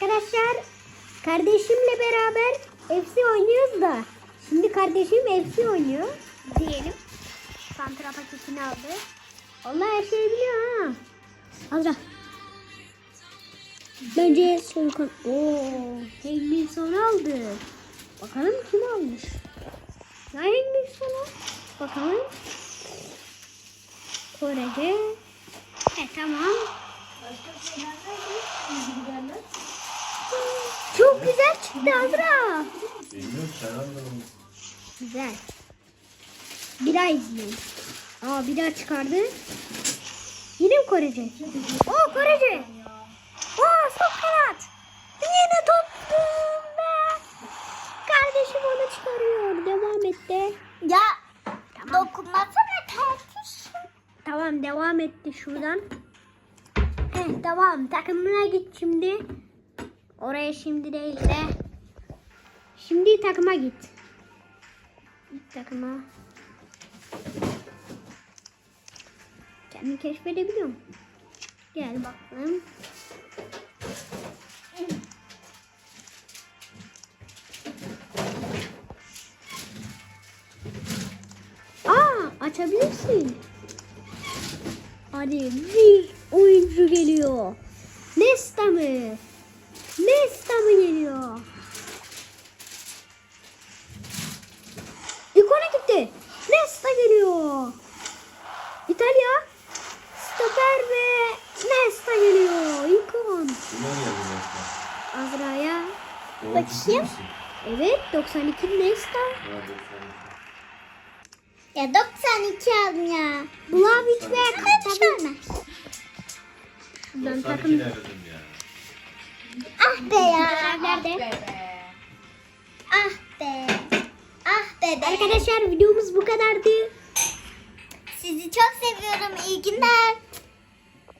Arkadaşlar kardeşimle beraber FC oynuyoruz da. Şimdi kardeşim FC oynuyor diyelim. Santra paketini aldı. Allah her şeyi biliyor ha. Azra. Bence son kan... Ooo. Hengmin aldı. Bakalım kim almış. Ya Hengmin sonu. Bakalım. Korece. E tamam. Çok güzel çıktı Azra. Bilmiyorum sen anladın. Güzel. Bir daha izleyin. Aa bir daha çıkardı. Yine mi Korece? Oo Korece. Oo sok kanat. Yine tuttum be. Kardeşim onu çıkarıyor. Devam etti. Ya Tamam. dokunmasana tartış. Tamam devam etti şuradan. Eh tamam takımına git şimdi. Oraya şimdi değil de. Şimdi takıma git. Git takıma. Kendini keşfedebiliyor musun? Gel bakalım. Aa açabilirsin. Hadi bir oyuncu geliyor. Nesta mı? Nesta mı geliyor? İkona gitti. Nesta geliyor. İtalya. Stoper ve Nesta geliyor. İkon. Azra'ya. Bakayım. Evet 92 Nesta. Ha, 92. Ya 92 aldım ya. Vlahovic ve? Şuradan 92 takım? Ah be ya. görevlerde. Ah be. Ah be be. Arkadaşlar videomuz bu kadardı. Sizi çok seviyorum. İyi günler.